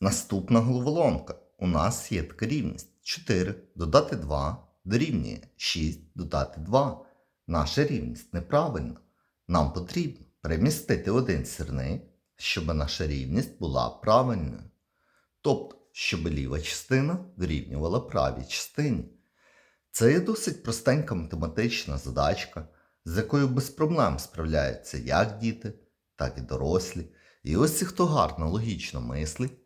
Наступна головоломка. У нас є така рівність 4 додати 2 дорівнює 6 додати 2. Наша рівність неправильна. Нам потрібно перемістити один сірник, щоб наша рівність була правильною. Тобто, щоб ліва частина дорівнювала правій частині. Це є досить простенька математична задачка, з якою без проблем справляються як діти, так і дорослі. І ось ці, хто гарно логічно мислить,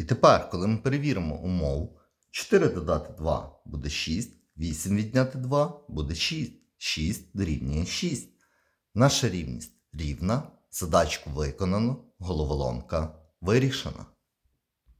І тепер, коли ми перевіримо умову, 4 додати 2 буде 6, 8 відняти 2 буде 6, 6 дорівнює 6. Наша рівність рівна, задачку виконано, головоломка вирішена.